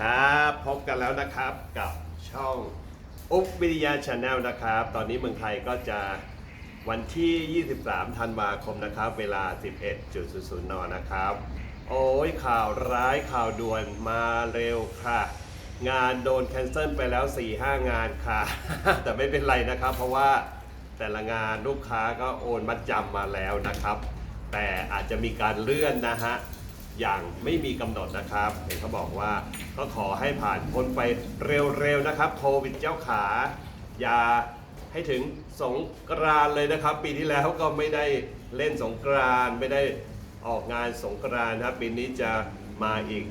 ครับพบกันแล้วนะครับกับช่องอุ๊บวิทยาชาแนลนะครับ ตอนนี้เมืองไทยก็จะวันที่ 23 ธันวาคมนะครับ เวลา 11.00 น นะครับ โอ้ยข่าวร้ายข่าวด่วนมาเร็วค่ะ งานโดนแคนเซิลไปแล้ว 4-5 งานค่ะ แต่ไม่เป็นไรนะครับ เพราะว่าแต่ละงานลูกค้าก็โอนมัดจำมาแล้วนะครับ แต่อาจจะมีการเลื่อนนะฮะ อย่างไม่มีกำหนดนะครับเห็นเขาบอกว่าก็ขอให้ผ่านพ้นไปเร็วๆนะครับโควิดเจ้าขาอย่าให้ถึงสงกรานต์เลยนะครับ ปีที่แล้วก็ไม่ได้เล่นสงกรานต์ไม่ได้ออกงานสงกรานต์นะครับปีนี้จะมาอีก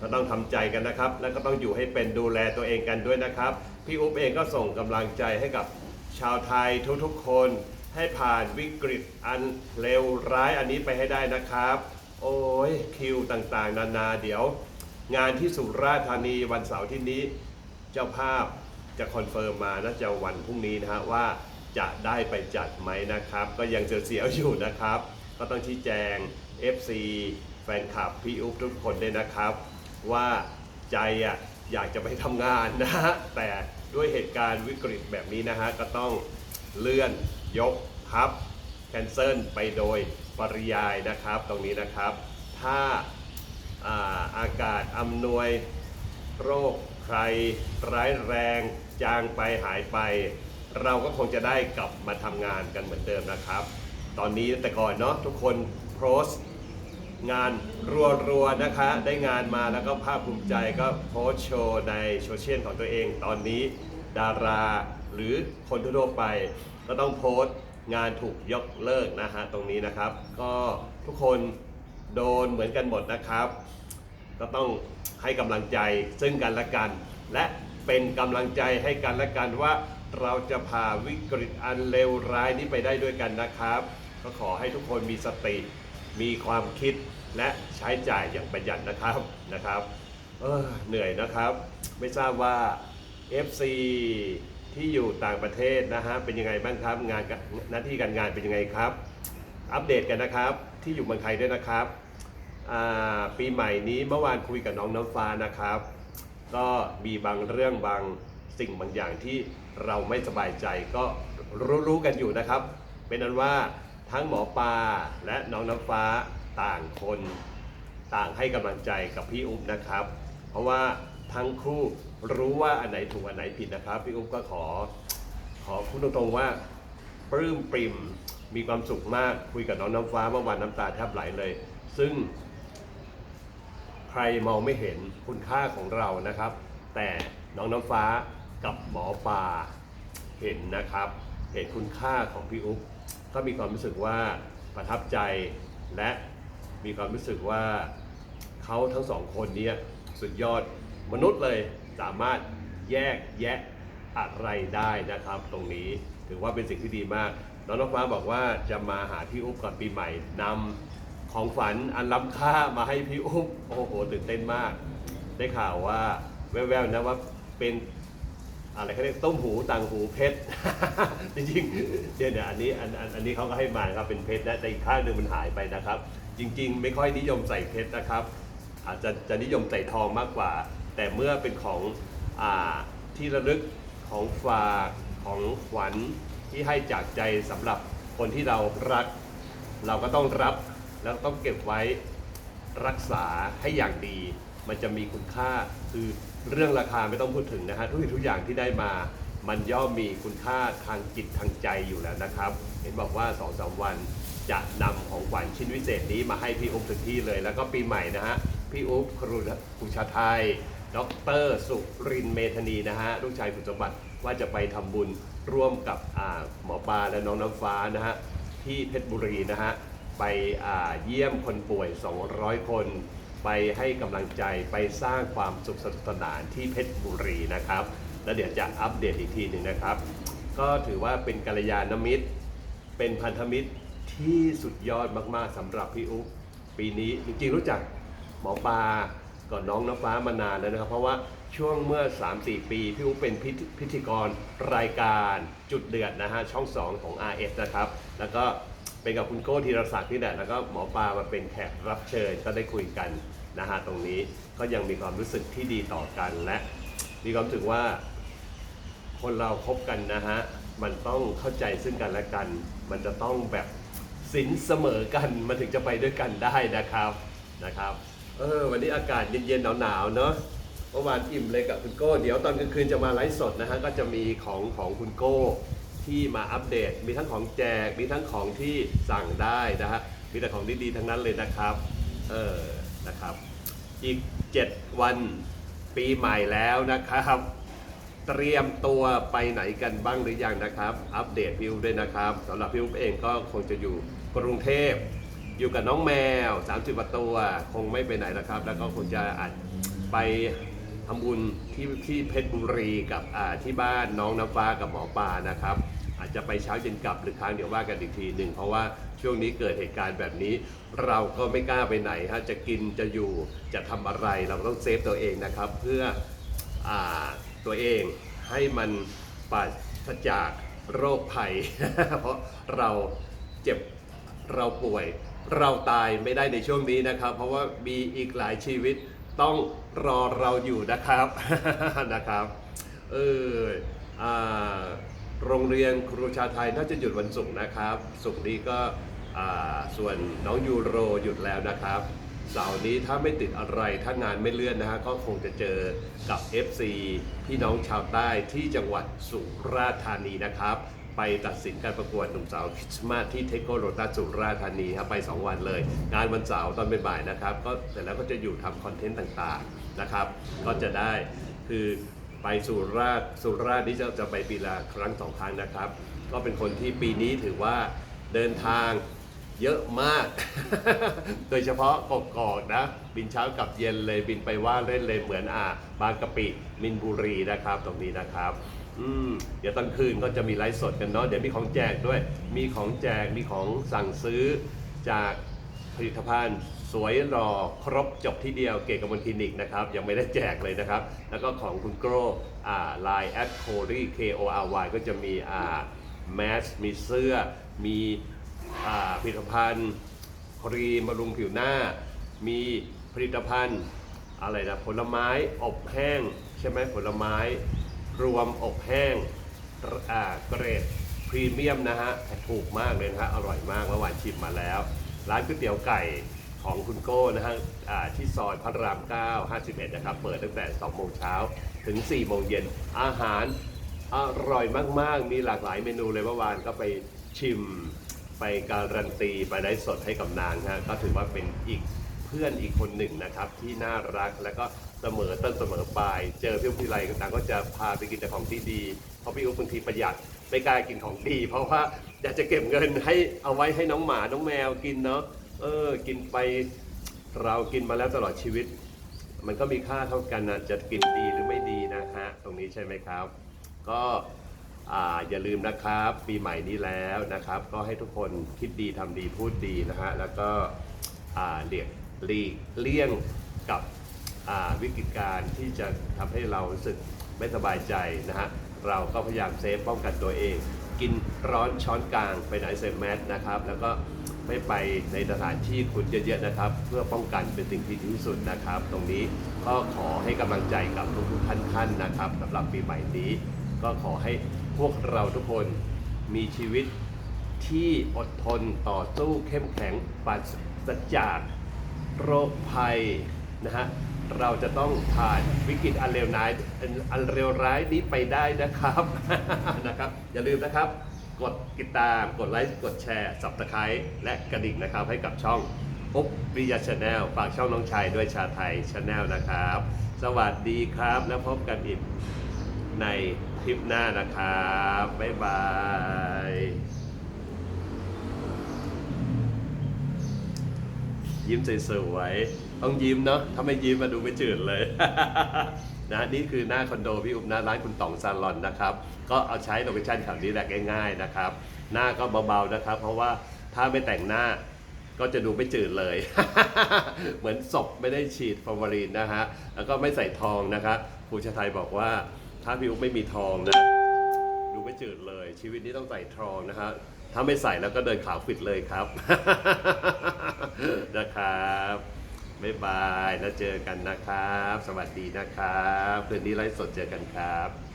ก็ต้องทำใจกันนะครับ แล้วก็ต้องอยู่ให้เป็นดูแลตัวเองกันด้วยนะครับ พี่อุ๊บเองก็ส่งกำลังใจให้กับชาวไทยทุกๆคน ให้ผ่านวิกฤตอันเลวร้ายอันนี้ไปให้ได้นะครับ โอ้ยคิวต่างๆ นานาเดี๋ยว งานที่สุราษฎร์ธานีวันเสาร์ที่นี้ เจ้าภาพจะคอนเฟิร์มมาน่าจะวันพรุ่งนี้นะฮะว่าจะได้ไปจัดไหมนะครับ ก็ยังเสียวๆอยู่นะครับ ก็ต้องชี้แจง FC แฟนคลับพี่อุ๊บทุกคนด้วยนะครับ ว่าใจอะอยากจะไปทำงานนะฮะแต่ด้วยเหตุการณ์วิกฤตแบบนี้นะฮะก็ต้องเลื่อนยกพับ แคนเซิลไปโดยปริยายนะครับตรงนี้นะครับ ถ้าอาอากาศอำนวยโรคใครร้ายแรงจางไปหายไป เราก็คงจะได้กลับมาทำงานกันเหมือนเดิมนะครับ ตอนนี้แต่ก่อนเนาะทุกคนโพสงานรัวๆนะคะ ได้งานมาแล้วก็ภาคภูมิใจก็โพสโชว์ในโซเชียลของตัวเอง ตอนนี้ดาราหรือคนทั่วไปก็ต้องโพสต์ งานถูกยกเลิกนะฮะตรงนี้นะครับ ก็ทุกคนโดนเหมือนกันหมดนะครับ ก็ต้องให้กำลังใจซึ่งกันและกัน และเป็นกำลังใจให้กันและกันว่าเราจะผ่าวิกฤตอันเลวร้ายนี้ไปได้ด้วยกันนะครับ ก็ขอให้ทุกคนมีสติ มีความคิดและใช้จ่ายอย่างประหยัดนะครับนะครับเออเหนื่อยนะครับ ไม่ทราบว่า FC ที่อยู่ต่างประเทศนะฮะเป็นยังไงบ้างครับงานหน้าที่การงานเป็นยังไงครับ อัปเดตกันนะครับ ที่อยู่เมืองไทยด้วยนะครับปีใหม่นี้เมื่อวานคุยกับน้องน้ำฟ้านะครับ ก็มีบางเรื่องบางสิ่งบางอย่างที่เราไม่สบายใจก็รู้ๆกันอยู่นะครับ เป็นนั้นว่าทั้งหมอปลาและน้องน้ำฟ้าต่างคน ต่างให้กำลังใจกับพี่อุ๊บนะครับ เพราะว่าทั้งคู่ รู้ว่าอันไหนถูกอันไหนผิดนะครับ พี่อุ๊บก็ขอ ขอพูดตรงๆว่าปลื้มปริมมีความสุขมากคุยกับน้องน้ำฟ้าเมื่อวานน้ำตาแทบไหลเลย ซึ่ง ใครมองไม่เห็นคุณค่าของเรานะครับ แต่น้องน้ำฟ้ากับหมอปลาเห็นนะครับ เห็นคุณค่าของพี่อุ๊บก็มีความรู้สึกว่าประทับใจและมีความรู้สึกว่าเขาทั้งสองคนนี้สุดยอดมนุษย์เลย สามารถแยกแยะอะไรได้นะครับ ตรงนี้ถือว่าเป็นสิ่งที่ดีมาก น้องน้ำฟ้าบอกว่าจะมาหาพี่อุ๊บก่อนปีใหม่นำของฝันอันล้ำค่ามาให้พี่อุ้มโอ้โหตื่นเต้นมาก ได้ข่าวว่าแววๆนะว่าเป็นอะไรเขาเรียกต้มหูต่างหูเพชร จริงๆเนี่ยเนี่ยอันนี้อันอันอันนี้เขาก็ให้มานะครับเป็นเพชรนะแต่อีกข้างหนึ่งมันหายไปนะครับ จริง ๆ ไม่ค่อยนิยมใส่เพชรนะครับ อาจจะจะนิยมใส่ทองมากกว่า แต่เมื่อเป็นของอที่ระลึกของฝากของขวัญที่ให้จากใจสำหรับคนที่เรารัก เราก็ต้องรับแล้วต้องเก็บไว้รักษาให้อย่างดี มันจะมีคุณค่าคือเรื่องราคาไม่ต้องพูดถึงนะฮะทุกสิ่งทุกอย่างที่ได้มา มันย่อมมีคุณค่าทางจิตทางใจอยู่แล้วนะครับ เห็นบอกว่า2องสาวันจะนำของขวัญชิ้นวิเศษนี้มาให้พี่อุ๊บถึงที่เลย แล้วก็ปีใหม่นะฮะพี่อุ๊บครูครูชาไทย ดรสุรินเมธานีนะฮะลูกชายคุณสมบัติว่าจะไปทำบุญร่วมกับหมอปลาและน้องน้ำฟ้านะฮะที่เพชรบุรีนะฮะไปเยี่ยมคนป่วย 200 คน ไปให้กำลังใจไปสร้างความสุขสนุกสนานที่เพชรบุรีนะครับ แล้วเดี๋ยวจะอัปเดตอีกทีหนึ่งนะครับ ก็ถือว่าเป็นกัลยาณมิตร เป็นพันธมิตรที่สุดยอดมากๆสำหรับพี่อุ๊บปีนี้จริงๆรู้จักหมอปลา ก่อนน้องน้ำฟ้ามานานแล้วนะครับ เพราะว่าช่วงเมื่อ 3-4 ปีพี่อุ๊บเป็นพิธีพิธีกรรายการจุดเดือดนะฮะช่อง 2 ของ RS นะครับ แล้วก็เป็นกับคุณโก้ธีรศักดิ์นี่แหละแล้วก็หมอปลามาเป็นแขกรับเชิญก็ได้คุยกันนะฮะตรงนี้ก็ยังมีความรู้สึกที่ดีต่อกันและ มีความรู้สึกว่าคนเราคบกันนะฮะ มันต้องเข้าใจซึ่งกันและกัน มันจะต้องแบบสินเสมอกัน มันถึงจะไปด้วยกันได้นะครับ นะครับ เออวันนี้อากาศเย็นๆหนาวๆเนาะเมื่อวานอิ่มเลยกับคุณโก้ เดี๋ยวตอนกลางคืนจะมาไลฟ์สดนะฮะก็จะมีของของคุณโก้ที่มาอัปเดต มีทั้งของแจก มีทั้งของที่สั่งได้นะฮะมีแต่ของดีๆทั้งนั้นเลยนะครับเออนะครับ อีก 7 วันปีใหม่แล้วนะครับ เตรียมตัวไปไหนกันบ้างหรือยังนะครับ อัปเดตพิวด้วยนะครับสำหรับพิวเองก็คงจะอยู่กรุงเทพ อยู่กับน้องแมว 30กว่าตัวคงไม่ไปไหนนะครับ แล้วก็คงจะอาจไปทำบุญที่ที่เพชรบุรีกับอ่าที่บ้านน้องน้ำฟ้ากับหมอปลานะครับ อาจจะไปเช้าเย็นกลับหรือค้างเดี๋ยวว่ากันอีกทีหนึ่งเพราะว่าช่วงนี้เกิดเหตุการณ์แบบนี้ เราก็ไม่กล้าไปไหนฮะจะกินจะอยู่จะทำอะไรเราต้องเซฟตัวเองนะครับ เพื่ออาตัวเองให้มันปราศจากโรคภัย เพราะเราเจ็บเราป่วย เราตายไม่ได้ในช่วงนี้นะครับ เพราะว่ามีอีกหลายชีวิตต้องรอเราอยู่นะครับนะครับเอออ่าโรงเรียนครูชาไทยน่าจะหยุดวันศุกร์นะครับศุกร์นี้ก็ส่วนน้องยูโรหยุดแล้วนะครับเสาร์นี้ถ้าไม่ติดอะไรถ้างานไม่เลื่อนนะฮะก็คงจะเจอกับ FC พี่น้องชาวใต้ที่จังหวัดสุราษฎร์ธานีนะครับ ไปตัดสินการประกวดหนุ่มสาวคริสต์มาสที่เทคโกโรตัสสุราษฎร์ธานีครับไป 2 วันเลย งานวันเสาร์ตอนบ่ายๆนะครับ ก็เสร็จแล้วก็จะอยู่ทำคอนเทนต์ต่างๆนะครับ ก็จะได้คือไปสุราษฎร์สุราษฎร์นี่จะจะไปปีละครั้งสองครั้งนะครับ ก็เป็นคนที่ปีนี้ถือว่าเดินทางเยอะมาก โดยเฉพาะกกอกนะ บินเช้ากับเย็นเลยบินไปว่าเล่นเลยเหมือนอ่า บางกะปิมินบุรีนะครับตรงนี้นะครับ อืมเดี๋ยวตอนคืนก็จะมีไลฟ์สดกันเนาะเดี๋ยวมีของแจกด้วย มีของแจกมีของสั่งซื้อจากผลิตภัณฑ์ สวยหล่อครบจบที่เดียวเกตกบมลคลินิกนะครับยังไม่ได้แจกเลยนะครับ แล้วก็ของคุณโกรอ่าไลน์แอดโครี K O R Y ก็จะมีอ่าแมสมีเสื้อ มีอ่าผลิตภัณฑ์ครีมบำรุงผิวหน้า มีผลิตภัณฑ์อะไรนะผลไม้อบแห้ง ใช่ไหมผลไม้ รวมอบแห้งเกรดพรีเมียมนะฮะถูกมากเลยนะฮะอร่อยมากเมื่อวานชิมมาแล้ว ร้านก๋วยเตี๋ยวไก่ของคุณโก้นะฮะที่ซอยพระราม 9 51 นะครับ เปิดตั้งแต่ 2 โมงเช้าถึง 4 โมงเย็น อาหารอร่อยมาก ๆ มีหลากหลายเมนูเลยเมื่อวานก็ไปชิม ไปการันตี ไปได้สดให้กับนางฮะ ก็ถือว่าเป็นอีก เพื่อนอีกคนหนึ่งนะครับ ที่น่ารักแล้วก็เสมอต้นเสมอปลาย เจอพี่อุ๊บทีไรนางก็จะพาไปกินแต่ของที่ดีเพราะพี่อุ๊บบางทีประหยัดไม่กล้ากินของดี เพราะว่าอยากจะเก็บเงินให้เอาไว้ให้น้องหมาน้องแมวกินเนาะเออ กินไปเรากินมาแล้วตลอดชีวิต มันก็มีค่าเท่ากันนะจะกินดีหรือไม่ดีนะฮะตรงนี้ใช่ไหมครับ ก็ออย่าลืมนะครับ ปีใหม่นี้แล้วนะครับ ก็ให้ทุกคนคิดดีทำดีพูดดีนะฮะแล้วก็เลียก หลีกเลี่ยงกับวิกฤตการณ์ที่จะทำให้เรารู้สึกไม่สบายใจนะฮะเราก็พยายามเซฟป้องกันตัวเอง กินร้อนช้อนกลางไปไหนใส่แมสนะครับ แล้วก็ไม่ไปในสถานที่คุณเยอะๆนะครับ เพื่อป้องกันเป็นสิ่งที่ดีที่สุดนะครับ ตรงนี้ก็ขอให้กำลังใจกับทุกๆท่านๆนะครับสำหรับปีใหม่นี้ ก็ขอให้พวกเราทุกคนมีชีวิตที่อดทนต่อสู้เข้มแข็งปราศจาก โรคภัยนะฮะเราจะต้องผ่านวิกฤตอันเลวร้ายอันเลวร้ายนี้ไปได้นะครับนะครับ อย่าลืมนะครับ กดติดตามกดไลค์กดแชร์สับตะไคร้และกระดิ่งนะครับ ให้กับช่องอบวิยาชาแนลฝากช่องน้องชายด้วยชาไทยชาแนลนะครับ สวัสดีครับ แล้วพบกันอีกในคลิปหน้านะครับ บ๊ายบาย ยิ้มสวยๆต้องยิ้มเนาะถ้าไม่ยิ้มมาดูไม่จืดเลย นะนี่คือหน้าคอนโดพี่อุ้มน้าร้านคุณต่องซาลอนนะครับ ก็เอาใช้โลเคชั่นแถวนี้แหละง่าย ๆนะครับ หน้าก็เบาๆนะครับ เพราะว่าถ้าไม่แต่งหน้าก็จะดูไม่จืดเลย เหมือนศพไม่ได้ฉีดฟอร์มาลีนนะฮะ แล้วก็ไม่ใส่ทองนะครับครูชาไทยบอกว่าถ้าพี่อุ๊บไม่มีทองนะ ดูไม่จืดเลย ชีวิตนี้ต้องใส่ทองนะฮะ ถ้าไม่ใส่แล้วก็เดินขาวฟิตเลยครับ นะครับบ๊ายบาย แล้วเจอกันนะครับ สวัสดีนะครับ คืนนี้ไลฟ์สดเจอกันครับ